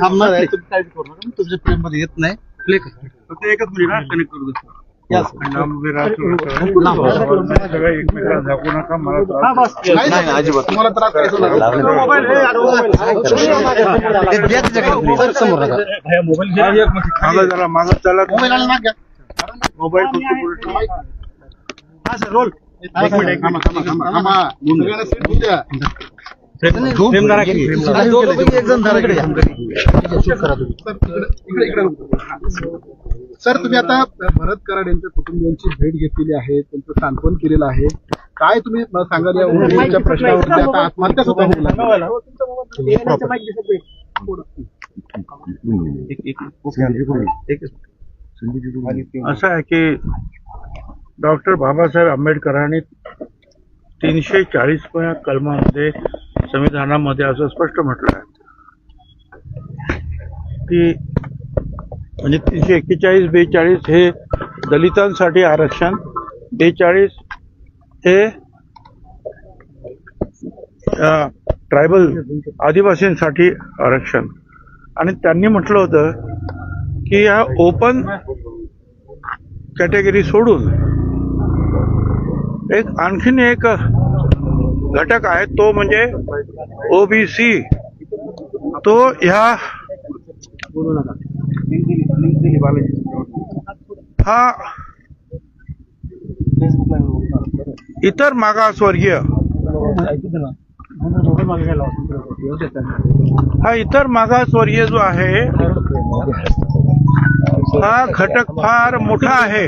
थांबणार आहे तुमच्या प्रेममध्ये येत नाही. एकच मिनिट कनेक्ट करू नाही अजिबात. तुम्हाला त्रास सर समोर नका. मोबाईल सर, तुम्ही आता भरत कराड यांच्या कुटुंबियांची भेट घेतलेली आहे त्यांचं सांत्वन केलेलं आहे. काय तुम्ही मला सांगाल या प्रश्नावरती? आता आत्महत्या सुद्धा. असं आहे की डॉक्टर बाबासाहेब आंबेडकरांनी तीनशे चाळीस कलमामध्ये संविधानामध्ये असं स्पष्ट म्हटलं आहे. की म्हणजे तीनशे एक्केचाळीस बेचाळीस हे दलितांसाठी आरक्षण बेचाळीस हे ट्रायबल आदिवासींसाठी आरक्षण. आणि त्यांनी म्हटलं होतं की ह्या ओपन कॅटेगरी सोडून एक आणखीन एक घटक आहे तो म्हणजे ओबीसी तो ह्या हा इतर मागासवर्गीय. हा इतर मागासवर्गीय जो आहे हा घटक फार मोठा आहे.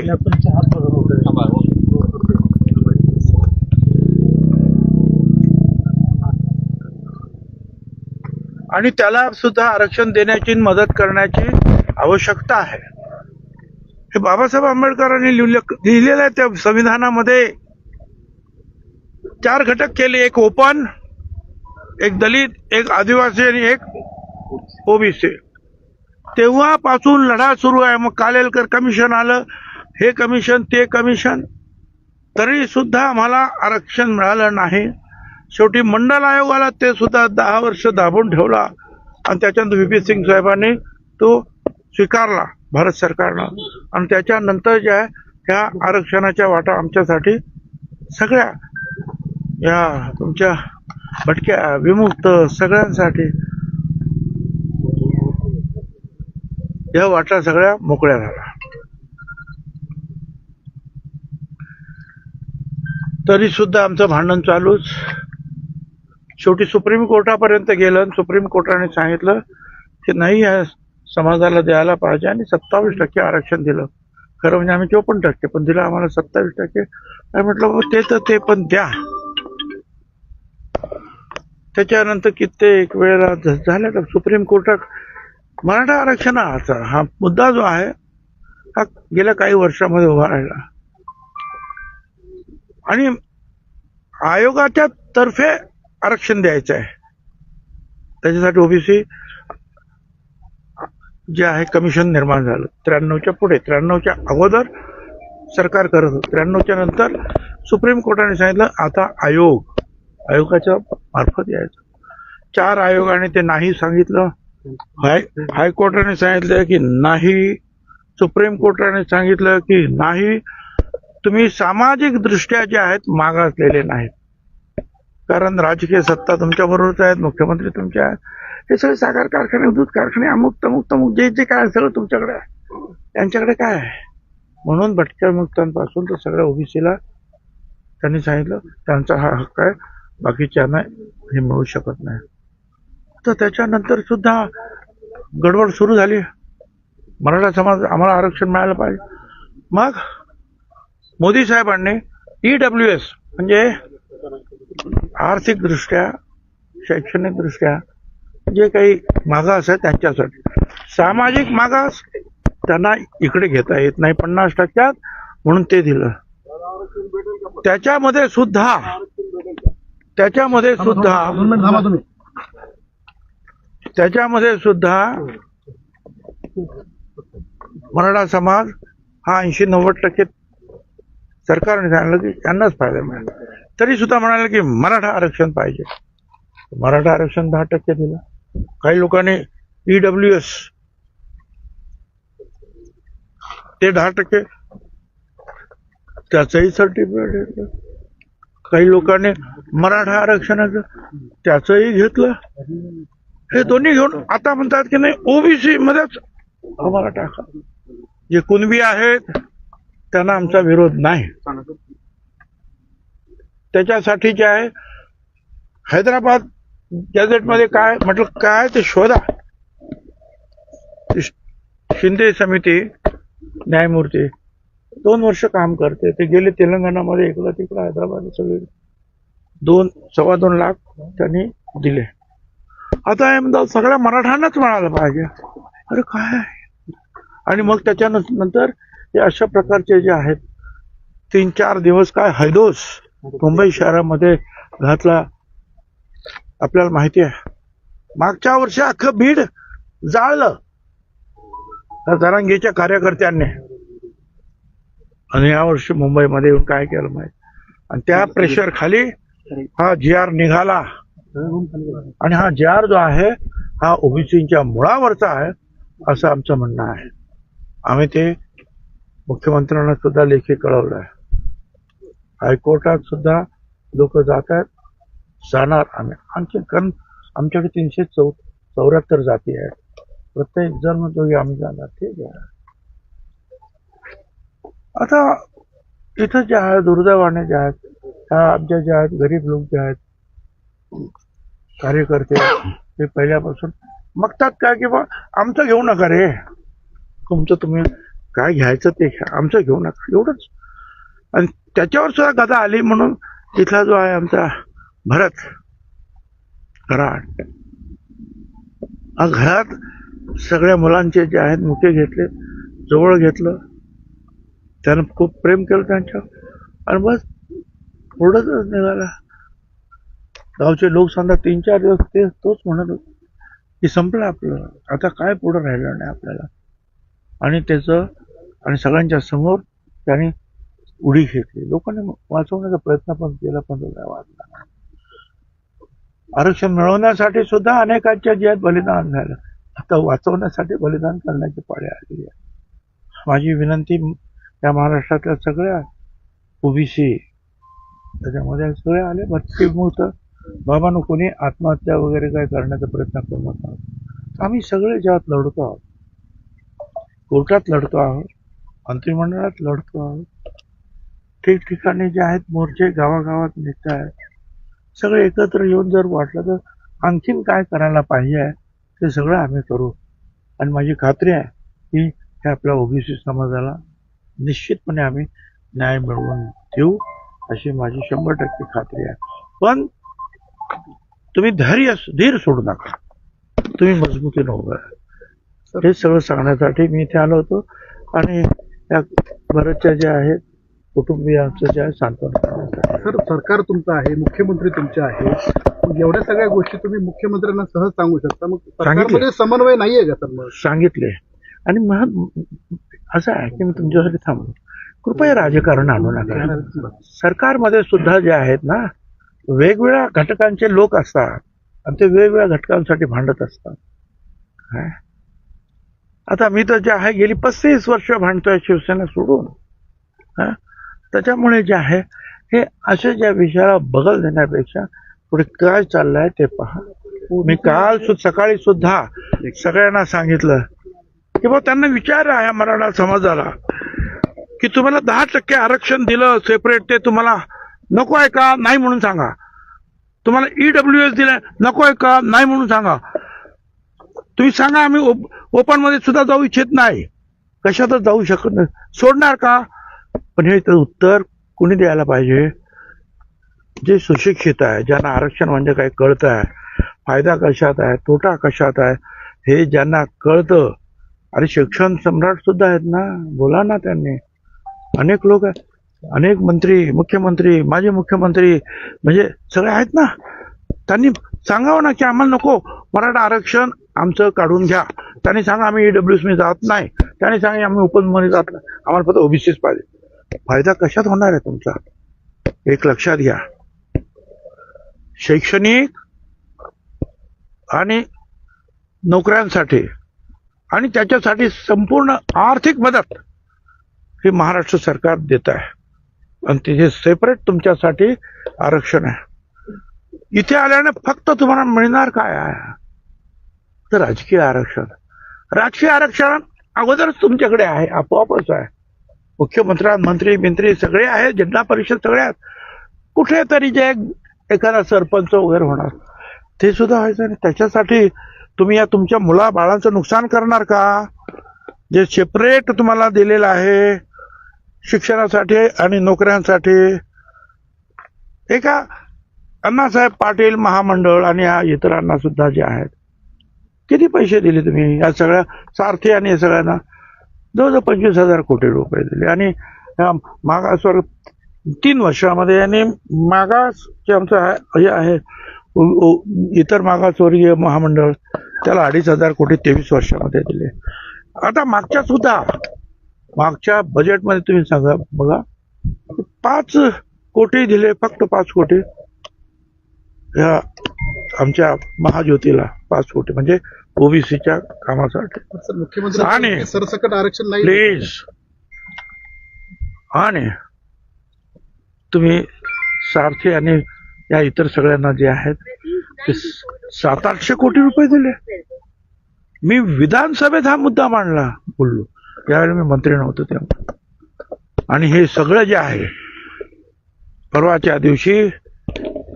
आणि त्याला सुद्धा आरक्षण देण्याची मदत करण्याची आवश्यकता आहे. हे बाबासाहेब आंबेडकरांनी लिहिलं लिहिलेलं आहे त्या संविधानामध्ये. चार घटक केले एक ओपन एक दलित एक आदिवासी आणि एक ओबीसी. तेव्हापासून लढा सुरू आहे. मग कालेलकर कमिशन आलं हे कमिशन ते कमिशन. तरी सुद्धा आम्हाला आरक्षण मिळालं नाही. शेवटी मंडल आयोगाला ते सुद्धा दहा वर्ष दाबून ठेवला. आणि त्याच्यानंतर व्ही पी सिंग साहेबांनी तो स्वीकारला भारत सरकारनं. आणि त्याच्यानंतर जे आहे ह्या आरक्षणाच्या वाटा आमच्यासाठी सगळ्या या तुमच्या भटक्या विमुक्त सगळ्यांसाठी या वाटा सगळ्या मोकळ्या झाल्या. तरी सुद्धा आमचं भांडण चालूच. शेवटी सुप्रीम कोर्टापर्यंत गेलं आणि सुप्रीम कोर्टाने सांगितलं की नाही या समाजाला द्यायला पाहिजे आणि सत्तावीस टक्के आरक्षण दिलं. खरं म्हणजे आम्ही चोपन्न टक्के पण दिलं आम्हाला सत्तावीस टक्के. आणि म्हटलं ते तर ते पण द्या. त्याच्यानंतर कित्येक वेळेला झालं तर सुप्रीम कोर्टात मराठा आरक्षणाचा हा मुद्दा जो आहे हा गेल्या काही वर्षामध्ये उभा राहिला. आणि आयोगाच्या तर्फे आरक्षण द्यायचं आहे. त्याच्यासाठी ओबीसी जे आहे कमिशन निर्माण झालं. त्र्याण्णवच्या पुढे त्र्याण्णवच्या अगोदर सरकार करत होतं. त्र्याण्णवच्या नंतर सुप्रीम कोर्टाने सांगितलं आता आयोग आयोगाच्या मार्फत यायचं. चार आयोगाने ते नाही सांगितलं. हाय हायकोर्टाने सांगितलं की नाही. सुप्रीम कोर्टाने सांगितलं की नाही. तुम्ही सामाजिक दृष्ट्या जे आहेत मागासलेले नाहीत. कारण राजकीय सत्ता तुमच्याबरोबरच आहेत मुख्यमंत्री तुमचे आहेत. हे सगळे साखर कारखाने दूध कारखाने अमुक तमुक तमुक जे जे काय सगळं तुमच्याकडे आहे. त्यांच्याकडे काय आहे? म्हणून भटक्या मुक्तांपासून तर सगळ्या ओबीसीला त्यांनी सांगितलं त्यांचा हा हक्क आहे बाकीच्यांना हे मिळू शकत नाही. तर त्याच्यानंतर सुद्धा गडबड सुरू झाली. मराठा समाज आम्हाला आरक्षण मिळालं पाहिजे. मग मोदी साहेबांनी ई डब्ल्यू एस म्हणजे आर्थिकदृष्ट्या शैक्षणिकदृष्ट्या जे काही मागास आहे त्यांच्यासाठी. सामाजिक मागास त्यांना इकडे घेता येत नाही. पन्नास टक्क्यात म्हणून ते दिलं. त्याच्यामध्ये सुद्धा त्याच्यामध्ये सुद्धा त्याच्यामध्ये सुद्धा मराठा समाज हा ऐंशी नव्वद टक्के सरकारने सांगितलं की त्यांनाच फायदा मिळाला. तरी सुद्धा म्हणाले की मराठा आरक्षण पाहिजे. मराठा आरक्षण दहा टक्के दिलं. काही लोकांनी ईडब्ल्यू एस ते दहा टक्के त्याचंही सर्टिफिकेट घेतलं. काही लोकांनी मराठा आरक्षणाचं त्याचंही घेतलं. हे दोन्ही घेऊन आता म्हणतात की नाही ओबीसी मध्येच आम्हाला टाका जे कुणबी आहेत त्यांना आमचा विरोध नाही. त्याच्यासाठी जे आहे. हैदराबाद गॅझेटमध्ये काय? म्हटलं काय ते शोधा. शिंदे समिती न्यायमूर्ती. दोन वर्ष काम करते. ते गेले तेलंगणामध्ये इकडं तिकडं हैदराबाद सगळे. दोन सव्वा दोन लाख त्यांनी दिले. आता हे म्हणतात सगळ्या मराठ्यांनाच मिळालं पाहिजे. अरे काय? आणि मग त्याच्यानंतर हे अशा प्रकारचे जे आहेत तीन चार दिवस काय हैदोस. मुंबई शहरामध्ये घातला. आपल्याला माहिती आहे. मागच्या वर्षी अख्खं बीड जाळलं. त्या जरांगीच्या कार्यकर्त्यांनी. आणि यावर्षी मुंबईमध्ये येऊन काय केलं माहिती? आणि त्या प्रेशर खाली हा जी आर निघाला. आणि हा जी आर जो आहे हा ओबीसीच्या मुळावरचा आहे असं आमचं म्हणणं आहे. आम्ही ते मुख्यमंत्र्यांना सुद्धा लेखी कळवलं आहे. हायकोर्टात सुद्धा लोक जात आहेत. जाणार आम्ही. आणखी कारण आमच्याकडे तीनशे चौ चौऱ्याहत्तर जाती आहेत. प्रत्येक जण म्हणतो की आम्ही जाणार. ठीक आहे. आता इथं जे आहे दुर्दैवाने जे आहेत ह्या आमच्या जे आहेत गरीब लोक जे आहेत कार्यकर्ते ते पहिल्यापासून मागतात काय की बा आमचं घेऊ नका रे. तुमचं तुम्ही काय घ्यायचं ते घ्या. आमचं घेऊ नका. एवढंच. आणि त्याच्यावर सुद्धा गदा आली म्हणून तिथला जो आहे आमचा भरत कराड. हा घरात सगळ्या मुलांचे जे आहेत मुके घेतले जवळ घेतलं. त्यानं खूप प्रेम केलं त्यांच्यावर आणि बस पुढंच निघाला गावचे लोक समजा तीन चार दिवस ते तोच म्हणत होते की संपलं आपलं. आता काय पुढं राहिलं नाही आपल्याला. आणि त्याचं आणि सगळ्यांच्या समोर त्याने उडी घेतली लोकांनी वाचवण्याचा प्रयत्न पण केला पण वाचला. आरक्षण मिळवण्यासाठी सुद्धा अनेकांच्या ज्यात बलिदान झालं. आता वाचवण्यासाठी बलिदान करण्याची पाळी आलेली आहे माझी विनंती या महाराष्ट्रातल्या सगळ्या ओबीसी त्याच्यामध्ये सगळे आले भरती मुहूर्त बाबांनो कोणी आत्महत्या वगैरे काय करण्याचा प्रयत्न करू नका. आम्ही सगळे ज्यात लढतो आहोत. कोर्टात लढतो आहोत. मंत्रिमंडळात लढतो आहोत. ठिकठिकाणी जे आहेत मोर्चे गावागावात निघत आहेत सगळे एकत्र येऊन जर वाटलं तर आणखीन काय करायला पाहिजे ते सगळं आम्ही करू. आणि माझी खात्री आहे की हे आपल्या ओबीसी समाजाला निश्चितपणे आम्ही न्याय मिळवून देऊ अशी माझी शंभर टक्के खात्री आहे. पण तुम्ही धैर्य धीर सोडू नका. तुम्ही मजबूतीनं उभं हे सगळं सांगण्यासाठी मी इथे आलो होतो. आणि या बऱ्याचशा ज्या आहेत कुटुंबियांचं जे आहे सांत्वन सर सरकार तुमचं आहे मुख्यमंत्री तुमचे आहे. मग एवढ्या सगळ्या गोष्टी तुम्ही मुख्यमंत्र्यांना सहज सांगू शकता. मग सरकारमध्ये समन्वय नाहीये का सर मग? सांगितले. आणि मग असं आहे की मी तुमच्यासाठी थांबलो. कृपया राजकारण आणू नका. सरकारमध्ये सुद्धा जे आहेत ना वेगवेगळ्या घटकांचे लोक असतात. आणि ते वेगवेगळ्या घटकांसाठी भांडत असतात. काय? आता मी तर जे आहे गेली पस्तीस वर्ष भांडतोय शिवसेना सोडून. हा? त्याच्यामुळे जे आहे हे असे ज्या विषयाला बगल देण्यापेक्षा पुढे काय चाललंय ते पहा. मी काल सकाळी सुद्धा सगळ्यांना सांगितलं की बाबा त्यांना विचार आहे मराठा समाजाला की तुम्हाला दहा टक्के आरक्षण दिलं सेपरेट ते तुम्हाला नको आहे का? नाही म्हणून सांगा. तुम्हाला ईडब्ल्यू एस दिलं नको आहे का? नाही म्हणून सांगा. तुम्ही सांगा आम्ही ओपनमध्ये सुद्धा जाऊ इच्छित नाही. कशातच जाऊ शकत नाही. सोडणार का? पण हे तर उत्तर कुणी द्यायला पाहिजे? जे सुशिक्षित आहे ज्यांना आरक्षण म्हणजे काय कळतं आहे फायदा कशात आहे तोटा कशात आहे हे ज्यांना कळतं अरे शिक्षण सम्राट सुद्धा आहेत ना? बोला ना त्यांनी. अनेक लोक आहेत. अनेक मंत्री मुख्यमंत्री माजी मुख्यमंत्री म्हणजे सगळे आहेत ना? त्यांनी सांगावं ना की आम्हाला नको मराठा आरक्षण आमचं काढून घ्या. त्यांनी सांगा आम्ही ईडब्ल्यूएसमध्ये जात नाही. त्यांनी सांगा आम्ही ओपनमध्ये जात नाही. आम्हाला फक्त ओबीसीच पाहिजे. फायदा कशात होणार आहे तुमचा? एक लक्षात घ्या. शैक्षणिक आणि नोकऱ्यांसाठी आणि त्याच्यासाठी संपूर्ण आर्थिक मदत हे महाराष्ट्र सरकार देत आहे. आणि तिथे सेपरेट तुमच्यासाठी आरक्षण आहे. इथे आल्याने फक्त तुम्हाला मिळणार काय आहे? तर राजकीय आरक्षण. राजकीय आरक्षण अगोदरच तुमच्याकडे आहे आपोआपच आहे. मुख्यमंत्र्या मंत्री मंत्री सगळे आहेत जिल्हा परिषद सगळे आहेत. कुठेतरी जे एखादा सरपंच वगैरे होणार ते सुद्धा व्हायचं आणि त्याच्यासाठी तुम्ही या तुमच्या मुला बाळांचं नुकसान करणार का? जे सेपरेट तुम्हाला दिलेलं आहे शिक्षणासाठी आणि नोकऱ्यांसाठी. एका अण्णासाहेब पाटील महामंडळ आणि या इतरांना सुद्धा जे आहेत किती पैसे दिले तुम्ही? या सगळ्या सारथी आणि या सगळ्यांना जवळजवळ पंचवीस हजार कोटी रुपये दिले. आणि या तीन वर्षामध्ये आणि मागास जे आमचं हे आहे इतर मागासवर्गीय महामंडळ त्याला अडीच हजार कोटी तेवीस वर्षामध्ये दिले. आता मागच्या सुद्धा मागच्या बजेटमध्ये तुम्ही सांगा बघा पाच कोटी दिले फक्त पाच कोटी. ह्या आमच्या महाज्योतीला पाच कोटी. म्हणजे ओबीसीच्या कामासाठी. मुख्यमंत्री आणि- सरसकट आरक्षण नाही प्लीज आणि तुम्ही सारथी आणि या इतर सगळ्यांना जे आहेत ते सात आठशे कोटी रुपये दिले. मी विधानसभेत हा मुद्दा मांडला बोललो. त्यावेळी मी मंत्री नव्हतो तेव्हा. आणि हे सगळं जे आहे परवाच्या दिवशी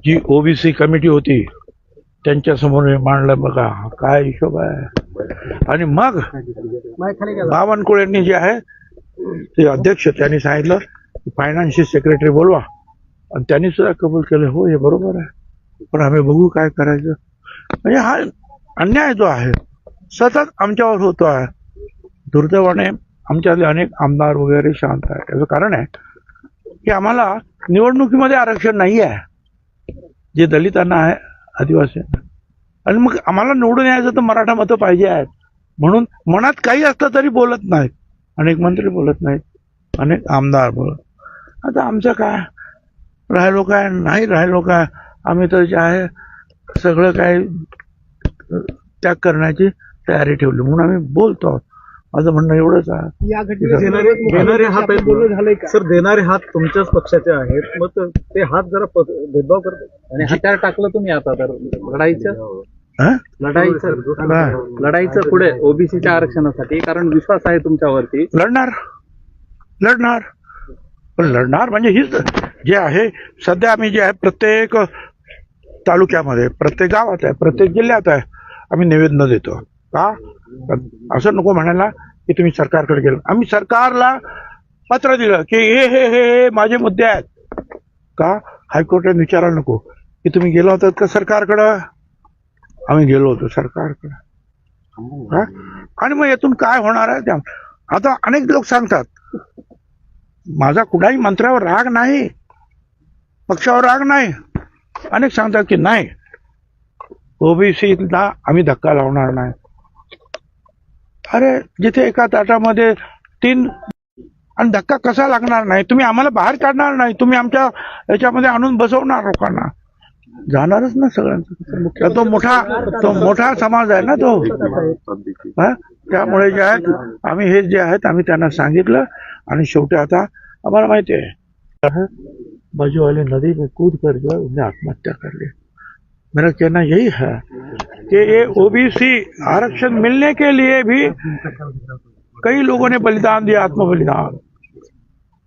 जी ओबीसी कमिटी होती त्यांच्यासमोर मांडलं बघा काय हिशोब आहे. आणि मग बावनकुळेंनी जे आहे ते अध्यक्ष त्यांनी सांगितलं फायनान्शियल सेक्रेटरी बोलवा. आणि त्यांनी सुद्धा कबूल केलं हो हे बरोबर आहे. पण आम्ही बघू काय करायचं. म्हणजे हा अन्याय जो आहे सतत आमच्यावर होतो आहे. दुर्दैवाने आमच्यातले अनेक आमदार वगैरे शांत आहे याचं कारण आहे की आम्हाला निवडणुकीमध्ये आरक्षण नाही आहे जे दलितांना आहे आदिवासी. आणि मग आम्हाला निवडून यायचं तर मराठा मतं पाहिजे आहेत. म्हणून मनात काही असतं तरी बोलत नाहीत. अनेक मंत्री बोलत नाहीत. अनेक आमदार बोलत आता आमचं काय? राहिलो काय? नाही राहिलो काय? आम्ही तर जे आहे सगळं काय त्याग करण्याची तयारी ठेवली. म्हणून आम्ही बोलतो आहोत. माझं म्हणणं एवढंच आहे. या देणारे देणारे हात आहेत. बोलणं झालंय का? सर देणारे हात तुमच्याच पक्षाचे आहेत. मग ते- ते हात जरा प- भेदभाव करतात. आणि हत्यार टाकलं तुम्ही आता तर? लढाईचं? हं? लढाईचं काय? लढाईचं पुढे ओबीसीच्या आरक्षणासाठी कारण विश्वास आहे तुमच्यावरती. लढणार. लढणार. पण लढणार म्हणजे हीच जे आहे सध्या आम्ही जे आहे प्रत्येक तालुक्यामध्ये प्रत्येक गावात आहे प्रत्येक जिल्ह्यात आहे आम्ही निवेदन देतो. का? असं नको म्हणायला की तुम्ही सरकारकडे गेलो. आम्ही सरकारला पत्र दिलं की हे हे हे हे माझे मुद्दे आहेत. का? हायकोर्टाने विचारायला नको. की तुम्ही गेला होतात का सरकारकडं? आम्ही गेलो होतो सरकारकडं. आणि मग यातून काय होणार आहे? त्या आता अनेक लोक सांगतात माझा कुठलाही मंत्र्यावर राग नाही पक्षावर राग नाही. अनेक सांगतात की नाही. ओबीसीला आम्ही धक्का लावणार नाही. अरे जिथे एका ताटामध्ये तीन आणि धक्का कसा लागणार नाही? तुम्ही आम्हाला बाहेर काढणार नाही. तुम्ही आमच्या याच्यामध्ये आणून बसवणार लोकांना. जाणारच ना सगळ्यांचा. तो मोठा तो मोठा समाज आहे ना तो. त्यामुळे जे आहेत आम्ही हे जे आहेत आम्ही त्यांना सांगितलं. आणि शेवटी आता आम्हाला माहिती आहे. बाजूवाले नदी में कूद कर जो है उन्हें आत्महत्या कर ली मेरा कहना यही है कि ये ओबीसी आरक्षण मिलने के लिए भी कई लोगों ने बलिदान दिया आत्म बलिदान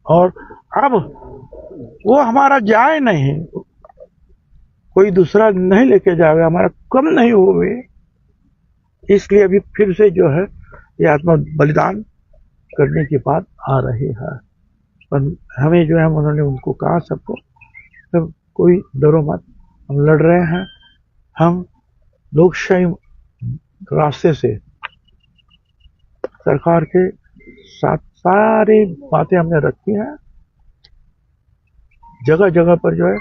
और अब वो हमारा जाए नहीं, कोई दूसरा नहीं लेके जावे हमारा कम नहीं हुए इसलिए अभी फिर से जो है, ये आत्म बलिदान करने की बात आ रही है। पर हमें जो है उन्होंने उनको कहा सबको तो कोई डरो मत, हम लड़ रहे हैं। हम लोकशाही रास्ते से सरकार के साथ सारी बातें हमने रखी हैं। जगह जगह पर जो है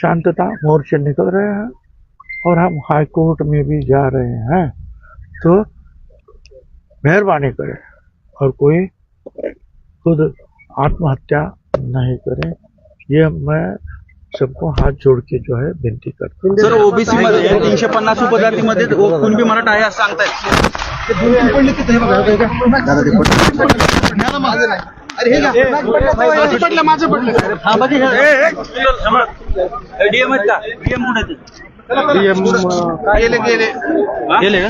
शांतता मोर्चे निकल रहे हैं और हम हाई कोर्ट में भी जा रहे हैं। तो मेहरबानी करे और कोई खुद आत्महत्या नहीं करे। ये मैं सबको हाथ जोड़ के जो है विनती करता हूँ सर ओबीसी मध्ये तीनशे पन्नास उपजातीमध्ये कुणबी मराठा आहे असं सांगतायत हे घ्या. माझं पडलं माझं पडलं डीएम आहेत का डीएम कुठे गेले गेले गेले का